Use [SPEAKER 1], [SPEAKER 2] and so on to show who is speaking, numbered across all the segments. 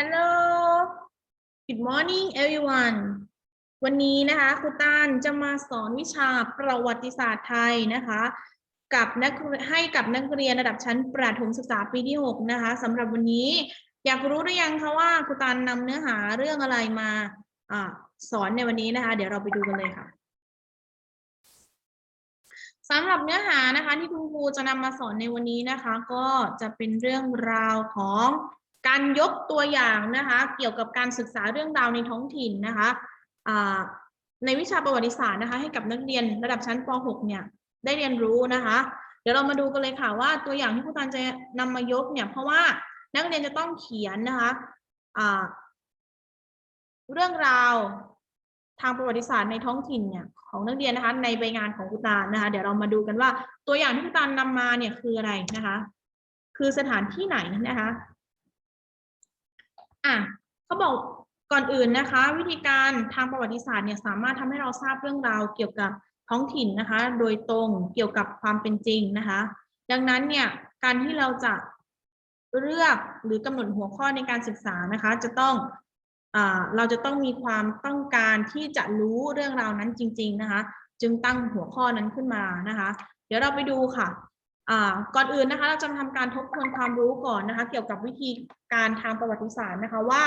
[SPEAKER 1] Hello Good morning everyone วันนี้นะคะครูตานจะมาสอนวิชาประวัติศาสตร์ไทยนะคะ กับนักให้กับนักเรียนระดับชั้นประถมศึกษาปีที่ 6 นะคะสำหรับวันนี้อยากรู้หรือยังคะว่าครูตานนำเนื้อหาเรื่องอะไรมาอสอนในวันนี้นะคะ เดี๋ยวเราไปดูกันเลยค่ะสำหรับเนื้อหานะคะที่คุณครูจะนำมาสอนในวันนี้นะคะ ก็จะเป็นเรื่องราวของ การยกตัวอย่างนะคะเกี่ยวกับการศึกษาเรื่องราวในท้องถิ่นนะคะในวิชาประวัติศาสตร์นะคะให้กับนักเรียนระดับชั้นป .6 เนี่ยได้เรียนรู้นะคะ เดี๋ยวเรามาดูกันเลยค่ะว่าตัวอย่างที่ครูตันจะนำมายกเนี่ยเพราะว่านักเรียนจะต้องเขียนนะคะเรื่องราวทางประวัติศาสตร์ในท้องถิ่นเนี่ยของนักเรียนนะคะในใบงานของครูตานนะคะ เดี๋ยวเรามาดูกันว่าตัวอย่างที่ครูตานนำมาเนี่ยคืออะไรนะคะ คือสถานที่ไหนนะคะ อะเขาบอกก่อนอื่นนะคะ วิธีการทางประวัติศาสตร์เนี่ยสามารถทำให้เราทราบเรื่องราวเกี่ยวกับท้องถิ่นนะคะ โดยตรงเกี่ยวกับความเป็นจริงนะคะ ดังนั้นเนี่ยการที่เราจะเลือกหรือกำหนดหัวข้อในการศึกษานะคะ จะต้องอเราจะต้องมีความต้องการที่จะรู้เรื่องราวนั้นจริง ๆนะคะ จึงตั้งหัวข้อนั้นขึ้นมานะคะ เดี๋ยวเราไปดูค่ะ ก่อนอื่นนะคะเราจะทำการทบทวนความรู้ก่อนนะคะเกี่ยวกับวิธีการทางประวัติศาสตร์นะคะว่า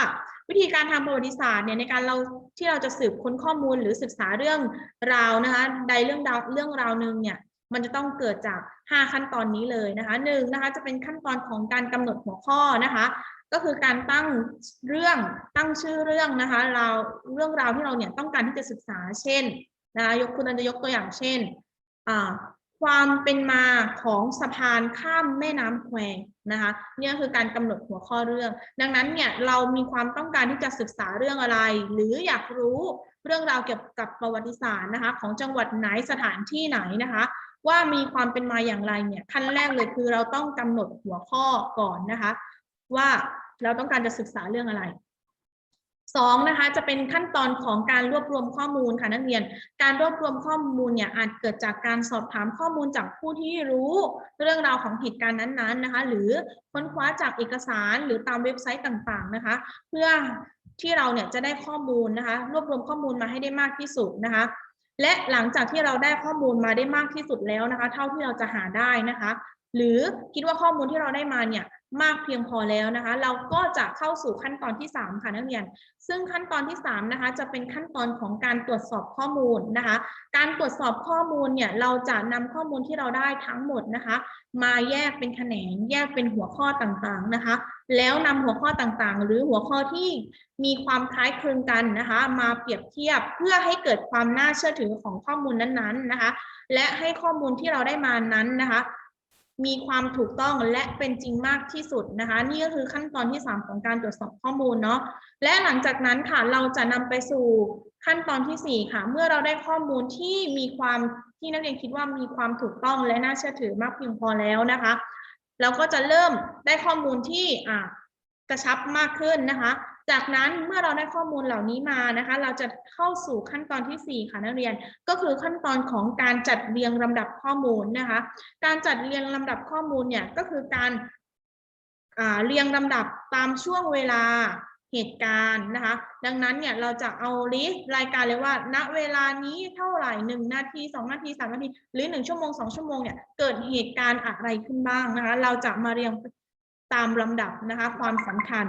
[SPEAKER 1] วิธีการทางประวัติศาสตร์เนี่ยในการเราที่เราจะสืบค้นข้อมูลหรือศึกษาเรื่องราวนะคะใดเรื่องราวเรื่องราวหนึ่งเนี่ยมันจะต้องเกิดจาก 5 ขั้นตอนนี้เลยนะคะหนึ่งนะคะจะเป็นขั้นตอนของการกำหนดหัวข้อนะคะ ก็คือการตั้งเรื่องตั้งชื่อเรื่องนะคะเราเรื่องราวที่เราเนี่ยต้องการที่จะศึกษาเช่นนะคะยกคุณอันจะยกตัวอย่างเช่นอ่า ความเป็นมาของสะพานข้ามแม่น้ำแควนะคะเนี่ยคือการกำหนดหัวข้อเรื่อง ดังนั้นเนี่ยเรามีความต้องการที่จะศึกษาเรื่องอะไร หรืออยากรู้เรื่องราวเกี่ยวกับประวัติศาสตร์นะคะ ของจังหวัดไหนสถานที่ไหนนะคะ ว่ามีความเป็นมาอย่างไรเนี่ยขั้นแรกเลยคือเราต้องกำหนดหัวข้อก่อนนะคะ ว่าเราต้องการจะศึกษาเรื่องอะไร สองนะคะจะเป็นขั้นตอนของการรวบรวมข้อมูลค่ะนักเรียน การรวบรวมข้อมูลเนี่ยอาจเกิดจากการสอบถามข้อมูลจากผู้ที่รู้เรื่องราวของเหตุการณ์นั้นๆนะคะ หรือค้นคว้าจากเอกสารหรือตามเว็บไซต์ต่างๆนะคะ เพื่อที่เราเนี่ยจะได้ข้อมูลนะคะ รวบรวมข้อมูลมาให้ได้มากที่สุดนะคะ และหลังจากที่เราได้ข้อมูลมาได้มากที่สุดแล้วนะคะ เท่าที่เราจะหาได้นะคะ หรือคิดว่าข้อมูลที่เราได้มาเนี่ยมากเพียงพอแล้วนะคะ เราก็จะเข้าสู่ขั้นตอนที่ 3 ค่ะนักเรียน ซึ่งขั้นตอนที่3นะคะจะเป็นขั้นตอนของการตรวจสอบข้อมูลนะคะ การตรวจสอบข้อมูลเนี่ยเราจะนำข้อมูลที่เราได้ทั้งหมดนะคะ มาแยกเป็นแขนงแยกเป็นหัวข้อต่างๆนะคะ แล้วนำหัวข้อต่างๆ หรือหัวข้อที่มีความคล้ายคลึงกันนะคะ มาเปรียบเทียบเพื่อให้เกิดความน่าเชื่อถือของข้อมูลนั้นๆนะคะ และให้ข้อมูลที่เราได้มานั้นนะคะ มีความถูกต้องและเป็นจริงมากที่สุดนะคะ นี่ก็คือขั้นตอนที่ 3 ของการตรวจสอบข้อมูลเนาะและหลังจากนั้นค่ะเราจะนำไปสู่ขั้นตอนทีสี่ 4 ค่ะ เมื่อเราได้ข้อมูลที่มีความที่นักเรียนคิดว่ามีความถูกต้องและน่าเชื่อถือมากเพียงพอแล้วนะคะ เราก็จะเริ่มได้ข้อมูลที่อ่ากระชับมากขึ้นนะคะ จากนั้นเมื่อเราได้ข้อมูลเหล่านี้มานะคะ เราจะเข้าสู่ขั้นตอนที่ 4 ค่ะนักเรียน ก็คือขั้นตอนของการจัดเรียงลำดับข้อมูลนะคะ การจัดเรียงลำดับข้อมูลเนี่ยก็คือการเรียงลำดับตามช่วงเวลาเหตุการณ์นะคะ ดังนั้นเนี่ยเราจะเอาลิสต์รายการเลยว่า ณเวลานี้เท่าไหร่หนึ่งนาทีสองนาทีสามนาที หรือหนึ่งชั่วโมงสองชั่วโมงเนี่ยเกิดเหตุการณ์อะไรขึ้นบ้างนะคะ เราจะมาเรียงตามลำดับนะคะความสำคัญ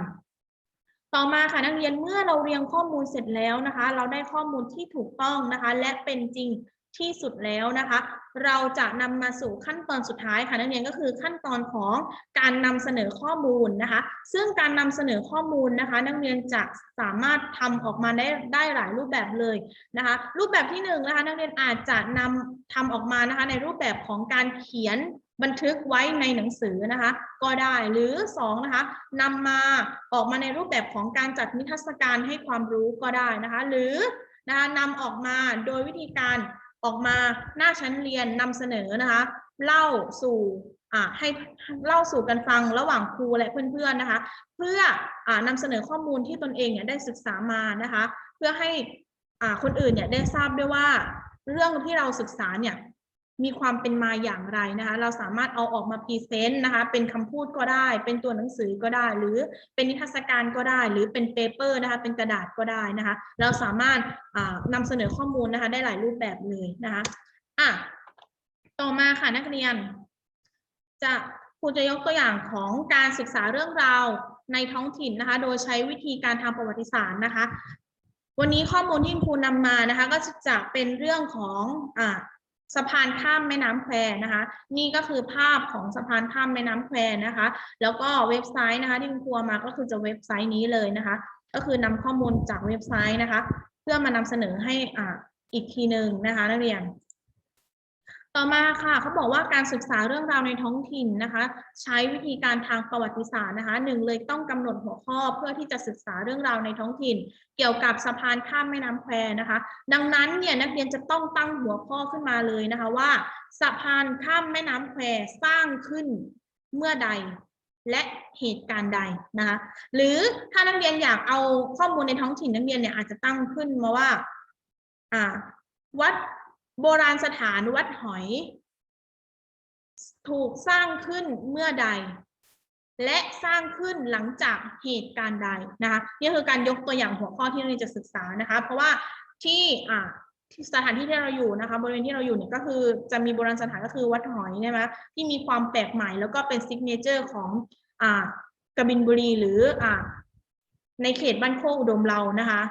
[SPEAKER 1] ต่อมาค่ะนักเรียนเมื่อเราเรียงข้อมูลเสร็จแล้วนะคะ เราได้ข้อมูลที่ถูกต้องนะคะ และเป็นจริงที่สุดแล้วนะคะ เราจะนำมาสู่ขั้นตอนสุดท้ายค่ะนักเรียนก็คือขั้นตอนของการนำเสนอข้อมูลนะคะ ซึ่งการนำเสนอข้อมูลนะคะ นักเรียนจะสามารถทำออกมาได้ได้หลายรูปแบบเลยนะคะ รูปแบบที่หนึ่งนะคะนักเรียนอาจจะนำทำออกมานะคะ ในรูปแบบของการเขียน บันทึกไว้ในหนังสือนะคะ ก็ได้หรือสองนะคะนำมาออกมาในรูปแบบของการจัดนิทรรศการให้ความรู้ก็ได้นะคะ หรือนะคะนำออกมาโดยวิธีการออกมาหน้าชั้นเรียนนำเสนอนะคะ เล่าสู่อ่าให้เล่าสู่กันฟังระหว่างครูและเพื่อนๆนะคะ เพื่ออ่านำเสนอข้อมูลที่ตนเองเนี่ยได้ศึกษามานะคะ เพื่อให้อ่าคนอื่นเนี่ยได้ทราบด้วยว่าเรื่องที่เราศึกษาเนี่ย มีความเป็นมาอย่างไรนะคะ เราสามารถเอาออกมาพรีเซนต์นะคะ เป็นคำพูดก็ได้ เป็นตัวหนังสือก็ได้ หรือเป็นนิทรรศการก็ได้ หรือเป็นเปเปอร์นะคะ เป็นกระดาษก็ได้นะคะ เราสามารถอ่านำเสนอข้อมูลนะคะ ได้หลายรูปแบบเลยนะคะอะต่อมาค่ะนักเรียน จะครูจะยกตัวอย่างของการศึกษาเรื่องราวในท้องถิ่นนะคะ โดยใช้วิธีการทางประวัติศาสตร์นะคะ วันนี้ข้อมูลที่ครูนำมานะคะ ก็จะเป็นเรื่องของอ่า สะพานข้ามแม่น้ำแควนะคะ นี่ก็คือภาพของสะพานข้ามแม่น้ำแควนะคะ แล้วก็เว็บไซต์นะคะ ที่คุณครูมาก็คือจะเว็บไซต์นี้เลยนะคะ ก็คือนำข้อมูลจากเว็บไซต์นะคะ เพื่อมานำเสนอให้อ่าอีกทีหนึ่งนะคะ นักเรียน ต่อมาค่ะเขาบอกว่าการศึกษาเรื่องราวในท้องถิ่นนะคะ ใช้วิธีการทางประวัติศาสตร์นะคะหนึ่งเลยต้องกำหนดหัวข้อเพื่อที่จะศึกษาเรื่องราวในท้องถิ่น เกี่ยวกับสะพานข้ามแม่น้ำแควนะคะ ดังนั้นเนี่ยนักเรียนจะต้องตั้งหัวข้อขึ้นมาเลยนะคะว่า สะพานข้ามแม่น้ำแควสร้างขึ้นเมื่อใดและเหตุการณ์ใดนะคะ หรือถ้านักเรียนอยากเอาข้อมูลในท้องถิ่นนักเรียนเนี่ยอาจจะตั้งขึ้นมาว่า อ่า วัด โบราณสถานวัดหอย ถูกสร้างขึ้นเมื่อใด และสร้างขึ้นหลังจากเหตุการณ์ใดนะคะนี่คือการยกตัวอย่างหัวข้อที่เราจะศึกษานะคะ เพราะว่าที่อ่าสถานที่ที่เราอยู่นะคะบริเวณที่เราอยู่เนี่ยก็คือจะมีโบราณสถานก็คือวัดหอยใช่ไหมที่มีความแปลกใหม่แล้วก็เป็นซิกเนเจอร์ของอ่ากบินบุรีหรืออ่าในเขตบ้านโคกอุดมเรานะคะ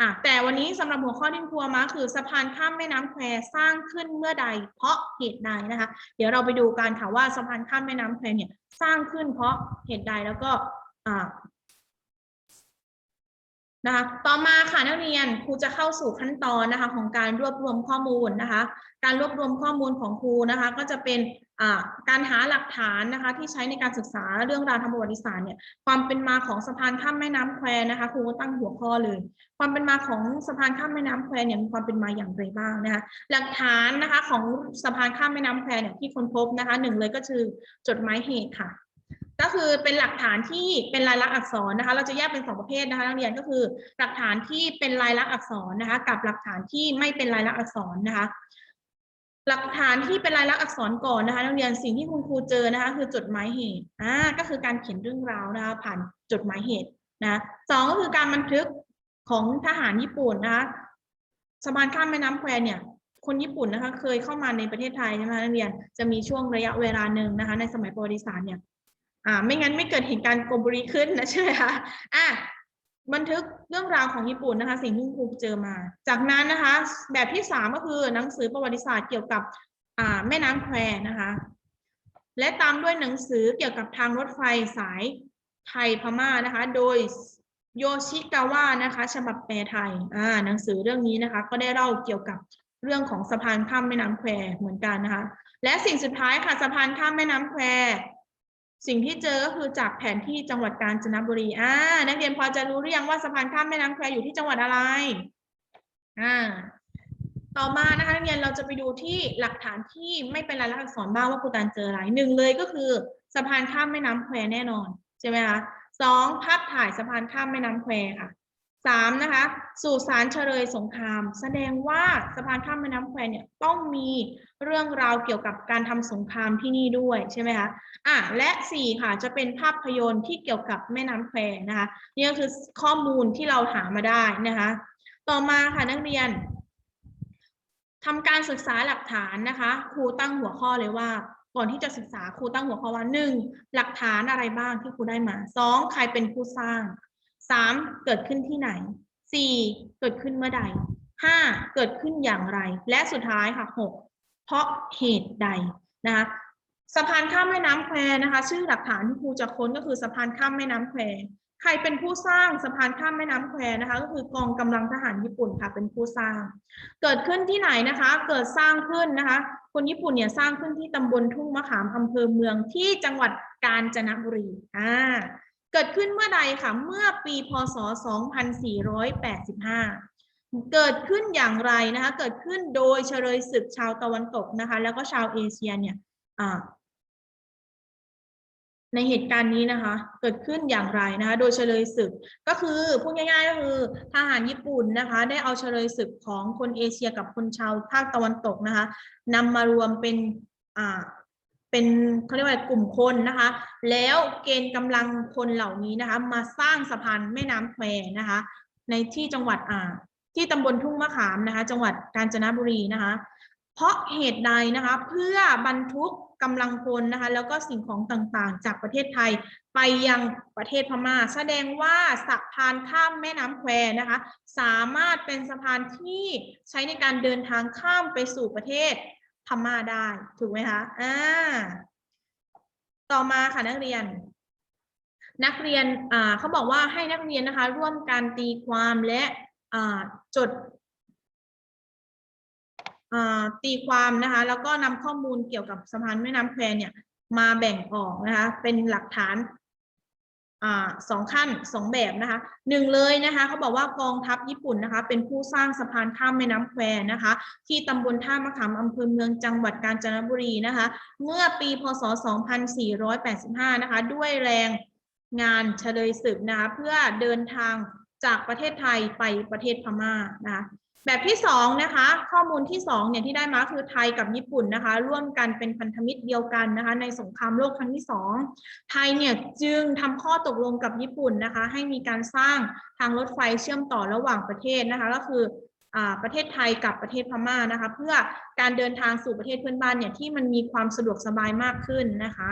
[SPEAKER 1] อะแต่วันนี้สำหรับหัวข้อที่ครัวมาคือสะพานข้ามแม่น้ำแควสร้างขึ้นเมื่อใด เพราะเหตุใดนะคะ เดี๋ยวเราไปดูกันค่ะว่าสะพานข้ามแม่น้ำแควเนี่ยสร้างขึ้นเพราะเหตุใดแล้วก็อ่านะคะต่อมาค่ะนักเรียนครูจะเข้าสู่ขั้นตอนนะคะของการรวบรวมข้อมูลนะคะ การรวบรวมข้อมูลของครูนะคะ ก็จะเป็น การหาหลักฐานนะคะที่ใช้ในการศึกษาเรื่องราวทางประวัติศาสตร์เนี่ยความเป็นมาของสะพานข้ามแม่น้ำแควนะคะครูก็ตั้งหัวข้อเลย ความเป็นมาของสะพานข้ามแม่น้ำแควเนี่ยมีความเป็นมาอย่างไรบ้างนะคะหลักฐานนะคะของสะพานข้ามแม่น้ำแควเนี่ยที่คนพบนะคะหนึ่งเลยก็คือจดหมายเหตุค่ะก็คือเป็นหลักฐานที่เป็นลายลักษณ์อักษรนะคะ เราจะแยกเป็นสองประเภทนะคะนักเรียนก็คือหลักฐานที่เป็นลายลักษณ์อักษรนะคะ กับหลักฐานที่ไม่เป็นลายลักษณ์อักษรนะคะ หลักฐานที่เป็นลายลักษณ์อักษรก่อนนะคะนักเรียนสิ่งที่คุณครูเจอนะคะ คือจดหมายเหตุอ่าก็คือการเขียนเรื่องราวนะคะผ่านจดหมายเหตุนะสองก็คือการบันทึกของทหารญี่ปุ่นนะคะสะพานข้ามแม่น้ำแควเนี่ย คนญี่ปุ่นนะคะ เคยเข้ามาในประเทศไทยใช่ไหมนักเรียนจะมีช่วงระยะเวลาหนึ่งนะคะ ในสมัยประวัติศาสตร์เนี่ยอ่าไม่งั้นไม่เกิดเหตุการณ์โกโบริขึ้นนะใช่ไหมคะอะ บันทึกเรื่องราวของญี่ปุ่นนะคะ สิ่งที่ครูเจอมา จากนั้นนะคะ แบบที่สามก็คือหนังสือประวัติศาสตร์เกี่ยวกับแม่น้ำแควนะคะ และตามด้วยหนังสือเกี่ยวกับทางรถไฟสายไทยพม่านะคะ โดยโยชิกาวะนะคะฉบับแปลไทยอ่าหนังสือเรื่องนี้นะคะ ก็ได้เล่าเกี่ยวกับเรื่องของสะพานข้ามแม่น้ำแควเหมือนกันนะคะ และสิ่งสุดท้ายค่ะสะพานข้ามแม่น้ำแคว สิ่งที่เจอก็คือจากแผนที่จังหวัดกาญจนบุรีอ่านักเรียนพอจะรู้หรือยังว่าสะพานข้ามแม่น้ำแควอยู่ที่จังหวัดอะไรอ่าต่อมานะคะนักเรียนเราจะไปดูที่หลักฐานที่ไม่เป็นลายลักษณ์อักษรบ้างว่าครูตันเจออะไรหนึ่งเลยก็คือสะพานข้ามแม่น้ำแควแน่นอนใช่ไหมคะสองภาพถ่ายสะพานข้ามแม่น้ำแควค่ะ สามนะคะสู่สารเฉลยสงคราม แสดงว่าสะพานข้ามแม่น้ำแควเนี่ยต้องมีเรื่องราวเกี่ยวกับการทำสงครามที่นี่ด้วยใช่ไหมคะอะและสี่ค่ะจะเป็นภาพยนตร์ที่เกี่ยวกับแม่น้ำแควนะคะนี่ก็คือข้อมูลที่เราหามาได้นะคะ ต่อมาค่ะนักเรียนทำการศึกษาหลักฐานนะคะครูตั้งหัวข้อเลยว่าก่อนที่จะศึกษาครูตั้งหัวข้อว่าหนึ่งหลักฐานอะไรบ้างที่ครูได้มาสองใครเป็นผู้สร้าง สามเกิดขึ้นที่ไหนสี่เกิดขึ้นเมื่อใดห้าเกิดขึ้นอย่างไร และสุดท้ายค่ะหกเพราะเหตุใดนะคะสะพานข้ามแม่น้ำแควนะคะ ชื่อหลักฐานที่ครูจะค้นก็คือสะพานข้ามแม่น้ำแควใครเป็นผู้สร้างสะพานข้ามแม่น้ำแควนะคะ ก็คือกองกำลังทหารญี่ปุ่นค่ะเป็นผู้สร้าง เกิดขึ้นที่ไหนนะคะ เกิดสร้างขึ้นนะคะ คนญี่ปุ่นเนี่ยสร้างขึ้นที่ตำบลทุ่งมะขามอำเภอเมืองที่จังหวัดกาญจนบุรีอ่า เกิดขึ้นเมื่อใดคะเมื่อปีพศ 2485 เกิดขึ้นอย่างไรนะคะเกิดขึ้นโดยเฉลยศึกชาวตะวันตกนะคะแล้วก็ชาวเอเชียเนี่ยในเหตุการณ์นี้นะคะ เกิดขึ้นอย่างไรนะคะ โดยเฉลยศึกก็คือพูดง่ายๆก็คือทหารญี่ปุ่นนะคะ ได้เอาเฉลยศึกของคนเอเชียกับคนชาวภาคตะวันตกนะคะนำมารวมเป็นอ่า เป็นเขาเรียกว่ากลุ่มคนนะคะ แล้วเกณฑ์กำลังคนเหล่านี้นะคะ มาสร้างสะพานแม่น้ำแควนะคะ ในที่จังหวัดอ่าที่ตำบลทุ่งมะขามนะคะ จังหวัดกาญจนบุรีนะคะ เพราะเหตุใดนะคะ เพื่อบรรทุกกำลังพลนะคะ แล้วก็สิ่งของต่างๆ จากประเทศไทยไปยังประเทศพม่า แสดงว่าสะพานข้ามแม่น้ำแควนะคะ สามารถเป็นสะพานที่ใช้ในการเดินทางข้ามไปสู่ประเทศ พม่าได้ถูกไหมคะอ่าต่อมาค่ะนักเรียน นักเรียนอ่าเขาบอกว่าให้นักเรียนนะคะ ร่วมการตีความและอ่าจดอ่าตีความนะคะ แล้วก็นำข้อมูลเกี่ยวกับสะพานแม่น้ำแควเนี่ยมาแบ่งออกนะคะ เป็นหลักฐาน สองขั้นสองแบบนะคะหนึ่งเลยนะคะเขาบอกว่ากองทัพญี่ปุ่นนะคะ เป็นผู้สร้างสะพานข้ามแม่น้ำแควนะคะ ที่ตำบลท่ามะขามอำเภอเมืองจังหวัดกาญจนบุรีนะคะ เมื่อปีพศ 2485 นะคะ ด้วยแรงงานเฉลยศึกนะคะ เพื่อเดินทาง จากประเทศไทยไปประเทศพม่านะคะแบบที่สองนะคะข้อมูลที่สองเนี่ยที่ได้มาคือไทยกับญี่ปุ่นนะคะ ร่วมกันเป็นพันธมิตรเดียวกันนะคะ ในสงครามโลกครั้งที่สองไทยเนี่ยจึงทำข้อตกลงกับญี่ปุ่นนะคะ ให้มีการสร้างทางรถไฟเชื่อมต่อระหว่างประเทศนะคะ ก็คืออ่าประเทศไทยกับประเทศพม่านะคะ เพื่อการเดินทางสู่ประเทศเพื่อนบ้านเนี่ยที่มันมีความสะดวกสบายมากขึ้นนะคะ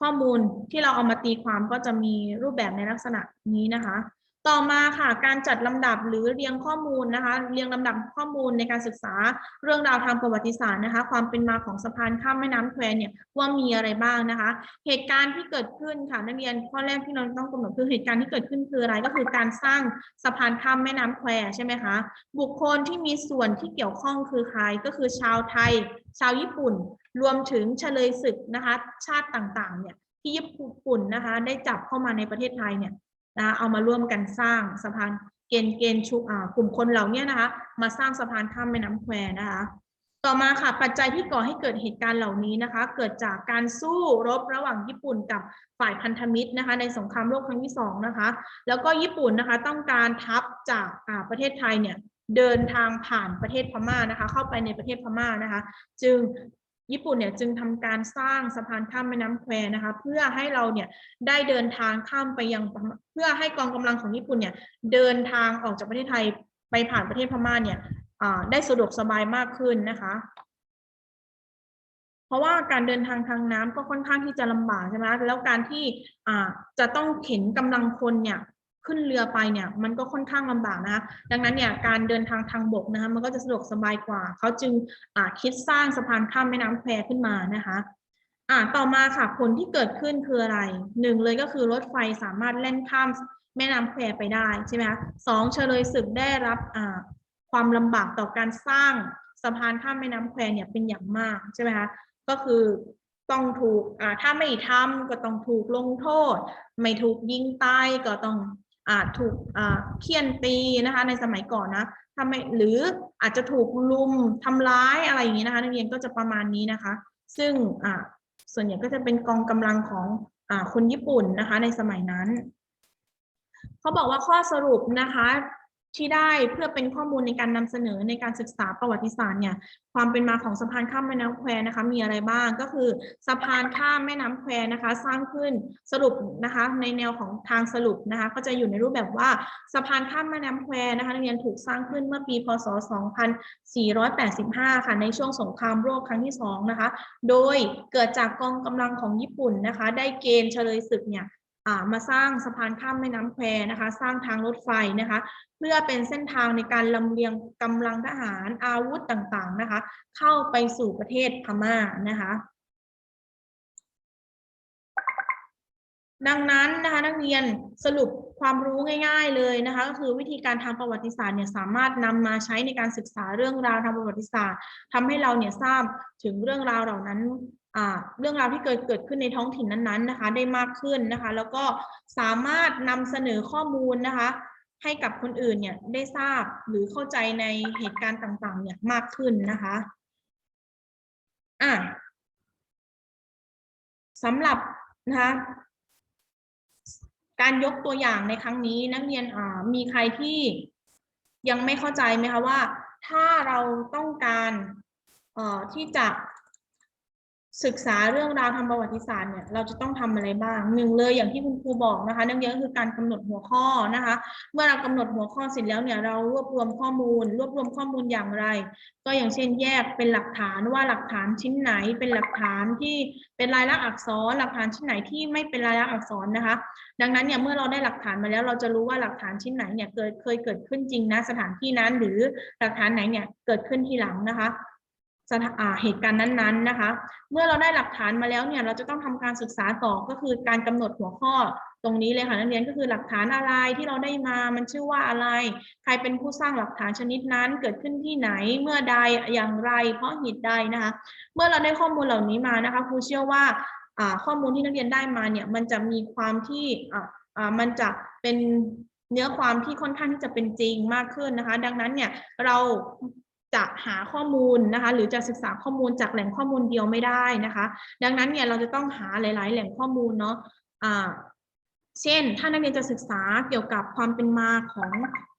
[SPEAKER 1] ข้อมูลที่เราเอามาตีความก็จะมีรูปแบบในลักษณะนี้นะคะ ต่อมาค่ะการจัดลำดับหรือเรียงข้อมูลนะคะ เรียงลำดับข้อมูลในการศึกษาเรื่องราวทางประวัติศาสตร์นะคะ ความเป็นมาของสะพานข้ามแม่น้ำแควเนี่ยว่ามีอะไรบ้างนะคะ เหตุการณ์ที่เกิดขึ้นค่ะนักเรียนข้อแรกที่เราต้องกำหนดคือเหตุการณ์ที่เกิดขึ้นคืออะไรก็คือการสร้างสะพานข้ามแม่น้ำแควใช่ไหมคะบุคคลที่มีส่วนที่เกี่ยวข้องคือใครก็คือชาวไทย ชาวญี่ปุ่น รวมถึงเฉลยศึกนะคะชาติต่างๆเนี่ยที่ญี่ปุ่นนะคะได้จับเข้ามาในประเทศไทยเนี่ยนะคะเอามาร่วมกันสร้างสะพานเกณฑ์เกณฑ์ชุอ่ากลุ่มคนเหล่านี้นะคะ มาสร้างสะพานข้ามแม่น้ำแควนะคะ ต่อมาค่ะปัจจัยที่ก่อให้เกิดเหตุการณ์เหล่านี้นะคะ เกิดจากการสู้รบระหว่างญี่ปุ่นกับฝ่ายพันธมิตรนะคะ ในสงครามโลกครั้งที่สองนะคะ แล้วก็ญี่ปุ่นนะคะต้องการทัพจากอ่าประเทศไทยเนี่ยเดินทางผ่านประเทศพม่านะคะ เข้าไปในประเทศพม่านะคะ จึง ญี่ปุ่นเนี่ยจึงทำการสร้างสะพานข้ามแม่น้ำแควนะคะเพื่อให้เราเนี่ยได้เดินทางข้ามไปยังเพื่อให้กองกำลังของญี่ปุ่นเนี่ยเดินทางออกจากประเทศไทยไปผ่านประเทศพม่าเนี่ยได้สะดวกสบายมากขึ้นนะคะ เพราะว่าการเดินทางทางน้ำก็ค่อนข้างที่จะลำบากใช่ไหมคะแล้วการที่จะต้องเข็นกำลังคนเนี่ย ขึ้นเรือไปเนี่ยมันก็ค่อนข้างลำบากนะคะดังนั้นเนี่ยการเดินทางทางบกนะคะมันก็จะสะดวกสบายกว่า เขาจึงคิดสร้างสะพานข้ามแม่น้ำแควขึ้นมานะคะอ่าต่อมาค่ะผลที่เกิดขึ้นคืออะไรหนึ่งเลยก็คือรถไฟสามารถแล่นข้ามแม่น้ำแควไปได้ใช่ไหมคะสองเฉลยศึกได้รับอ่าความลำบากต่อการสร้างสะพานข้ามแม่น้ำแควเนี่ยเป็นอย่างมากใช่ไหมคะก็คือต้องถูกอ่าถ้าไม่ทำก็ต้องถูกลงโทษ ไม่ถูกยิงตายก็ต้อง อาจถูกเคี่ยนตีนะคะในสมัยก่อนนะทำไมหรืออาจจะถูกลุมทำร้ายอะไรอย่างนี้นะคะนักเรียนก็จะประมาณนี้นะคะ ซึ่งส่วนใหญ่ก็จะเป็นกองกำลังของอคนญี่ปุ่นนะคะในสมัยนั้น เขาบอกว่าข้อสรุปนะคะ ที่ได้เพื่อเป็นข้อมูลในการนำเสนอในการศึกษาประวัติศาสตร์เนี่ยความเป็นมาของสะพานข้ามแม่น้ำแควนะคะมีอะไรบ้างก็คือสะพานข้ามแม่น้ำแควนะคะ สร้างขึ้นสรุปนะคะในแนวของทางสรุปนะคะก็จะอยู่ในรูปแบบว่าสะพานข้ามแม่น้ำแควนะคะนักเรียนถูกสร้างขึ้นเมื่อปี พศ 2485 ค่ะในช่วงสงครามโลกครั้งที่สองนะคะโดยเกิดจากกองกำลังของญี่ปุ่นนะคะ ได้เกณฑ์เฉลยศึกเนี่ย มาสร้างสะพานข้ามแม่น้ำแควนะคะ สร้างทางรถไฟนะคะ เพื่อเป็นเส้นทางในการลำเลียงกำลังทหารอาวุธต่างๆนะคะ เข้าไปสู่ประเทศพม่านะคะ ดังนั้นนะคะนักเรียนสรุปความรู้ง่าย ๆเลยนะคะก็คือวิธีการทางประวัติศาสตร์เนี่ยสามารถนำมาใช้ในการศึกษาเรื่องราวทางประวัติศาสตร์ทำให้เราเนี่ยทราบถึงเรื่องราวเหล่านั้น เรื่องราวที่เกิดเกิดขึ้นในท้องถิ่นนั้นๆนะคะ ได้มากขึ้นนะคะ แล้วก็สามารถนำเสนอข้อมูลนะคะ ให้กับคนอื่นเนี่ยได้ทราบหรือเข้าใจในเหตุการณ์ต่างๆ เนี่ยมากขึ้นนะคะอะสำหรับนะคะการยกตัวอย่างในครั้งนี้นักเรียนมีใครที่ยังไม่เข้าใจไหมคะว่า ถ้าเราต้องการที่จะ ศึกษาเรื่องราวทางประวัติศาสตร์เนี่ยเราจะต้องทำอะไรบ้างหนึ่งเลยอย่างที่คุณครูบอกนะคะนักเรียนก็คือการกำหนดหัวข้อนะคะ เมื่อเรากำหนดหัวข้อเสร็จแล้วเนี่ยเรารวบรวมข้อมูล รวบรวมข้อมูลอย่างไร ก็อย่างเช่นแยกเป็นหลักฐานว่าหลักฐานชิ้นไหนเป็นหลักฐานที่เป็นลายลักษณ์อักษร หลักฐานชิ้นไหนที่ไม่เป็นลายลักษณ์อักษรนะคะ ดังนั้นเนี่ยเมื่อเราได้หลักฐานมาแล้ว เราจะรู้ว่าหลักฐานชิ้นไหนเนี่ยเกิดเคยเกิดขึ้นจริงนะสถานที่นั้น หรือหลักฐานไหนเนี่ยเกิดขึ้นทีหลังนะคะ เหตุการณ์นั้นๆนะคะ เมื่อเราได้หลักฐานมาแล้วเนี่ยเราจะต้องทำการศึกษาต่อก็คือการกำหนดหัวข้อตรงนี้เลยค่ะนักเรียนก็คือหลักฐานอะไรที่เราได้มามันชื่อว่าอะไร ใครเป็นผู้สร้างหลักฐานชนิดนั้นเกิดขึ้นที่ไหนเมื่อใดอย่างไร เพราะเหตุใดนะคะ เมื่อเราได้ข้อมูลเหล่านี้มานะคะครูเชื่อว่าข้อมูลที่นักเรียนได้มาเนี่ยมันจะมีความที่มันจะเป็นเนื้อความที่ค่อนข้างที่จะเป็นจริงมากขึ้นนะคะ ดังนั้นเนี่ยเรา จะหาข้อมูลนะคะ หรือจะศึกษาข้อมูลจากแหล่งข้อมูลเดียวไม่ได้นะคะ ดังนั้นเนี่ยเราจะต้องหาหลาย ๆ แหล่งข้อมูลเนาะอ่าเช่น ถ้านักเรียนจะศึกษาเกี่ยวกับความเป็นมาของ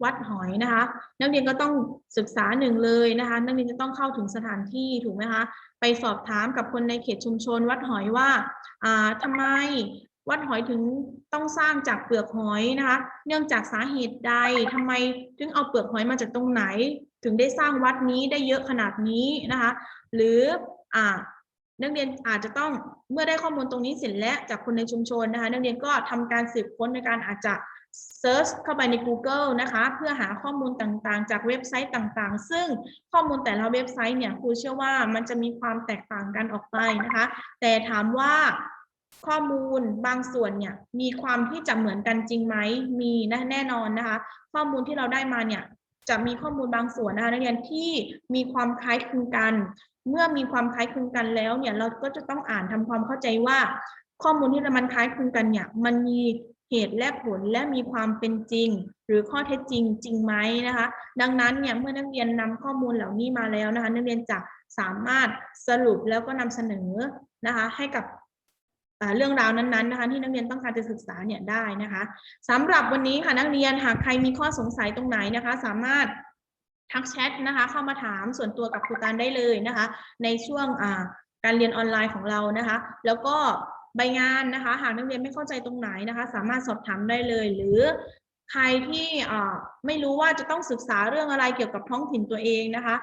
[SPEAKER 1] วัดหอยนะคะ นักเรียนก็ต้องศึกษาหนึ่งเลยนะคะ นักเรียนจะต้องเข้าถึงสถานที่ถูกไหมคะ ไปสอบถามกับคนในเขตชุมชนวัดหอยว่าอ่าทำไม วัดหอยถึงต้องสร้างจากเปลือกหอยนะคะ เนื่องจากสาเหตุใดทำไมถึงเอาเปลือกหอยมาจากตรงไหน ถึงได้สร้างวัดนี้ได้เยอะขนาดนี้นะคะ หรืออ่านักเรียนอาจจะต้องเมื่อได้ข้อมูลตรงนี้เสร็จแล้วจากคนในชุมชนนะคะ นักเรียนก็ทำการสืบค้นในการอาจจะเซิร์ชเข้าไปใน Google นะคะ เพื่อหาข้อมูลต่างๆ จากเว็บไซต์ต่างๆ ซึ่งข้อมูลแต่ละเว็บไซต์เนี่ยครูเชื่อว่ามันจะมีความแตกต่างกันออกไปนะคะ แต่ถามว่า ข้อมูลบางส่วนเนี่ยมีความที่จะเหมือนกันจริงไหมมีนะแน่นอนนะคะ ข้อมูลที่เราได้มาเนี่ยจะมีข้อมูลบางส่วนนะคะนักเรียนที่มีความคล้ายคลึงกัน เมื่อมีความคล้ายคลึงกันแล้วเนี่ยเราก็จะต้องอ่านทำความเข้าใจว่า ข้อมูลที่มันคล้ายคลึงกันเนี่ยมันมีเหตุและผลและมีความเป็นจริง หรือข้อเท็จจริงจริงไหมนะคะ ดังนั้นเนี่ยเมื่อนักเรียนนำข้อมูลเหล่านี้มาแล้วนะคะ นักเรียนจะสามารถสรุปแล้วก็นำเสนอนะคะ ให้กับ เรื่องราวนั้นๆนะคะที่นักเรียนต้องการจะศึกษาเนี่ยได้นะคะสำหรับวันนี้ค่ะนักเรียนหากใครมีข้อสงสัยตรงไหนนะคะ สามารถทักแชทนะคะเข้ามาถามส่วนตัวกับครูตานได้เลยนะคะ ในช่วงการเรียนออนไลน์ของเรานะคะ แล้วก็ใบงานนะคะ หากนักเรียนไม่เข้าใจตรงไหนนะคะ สามารถสอบถามได้เลย หรือใครที่ไม่รู้ว่าจะต้องศึกษาเรื่องอะไรเกี่ยวกับท้องถิ่นตัวเองนะคะ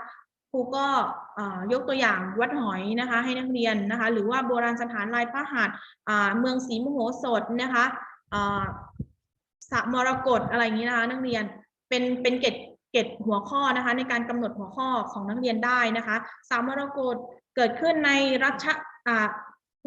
[SPEAKER 1] ครูก็ ยกตัวอย่างวัดหอยนะคะให้นักเรียนนะคะหรือว่าโบราณสถานลายพระหัตถ์เมืองศรีมโหสถนะคะอ่าสระมรกตอะไรอย่างนี้นะคะนักเรียนเป็นเป็นเกร็ดเก็บหัวข้อนะคะในการกำหนดหัวข้อของนักเรียนได้นะคะสามมรกตเกิดขึ้นในรัช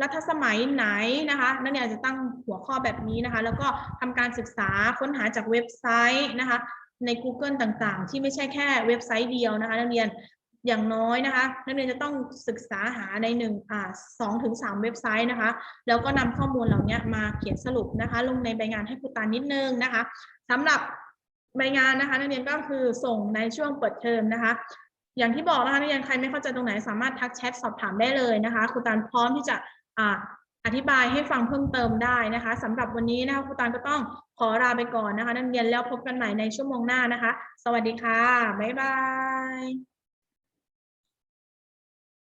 [SPEAKER 1] รัฐสมัยไหนนะคะนักเรียนอาจจะตั้งหัวข้อแบบนี้นะคะ แล้วก็ทำการศึกษาค้นหาจากเว็บไซต์นะคะใน Google ต่างๆ ที่ไม่ใช่แค่เว็บไซต์เดียวนะคะ นักเรียน อย่างน้อยนะคะ นักเรียนจะต้องศึกษาหาในหนึ่งอ่าสองถึงสามเว็บไซต์นะคะ แล้วก็นำข้อมูลเหล่านี้มาเขียนสรุปนะคะ ลงในใบงานให้ครูตานิดนึงนะคะสำหรับใบงานนะคะ นักเรียนก็คือส่งในช่วงเปิดเทอมนะคะ อย่างที่บอกนะคะนักเรียนใครไม่เข้าใจตรงไหนสามารถทักแชทสอบถามได้เลยนะคะครูตานพร้อมที่จะอ่าอธิบายให้ฟังเพิ่มเติมได้นะคะสำหรับวันนี้นะคะครูตานก็ต้องขอลาไปก่อนนะคะ นักเรียนแล้วพบกันใหม่ในชั่วโมงหน้านะคะ สวัสดีค่ะ บ๊ายบาย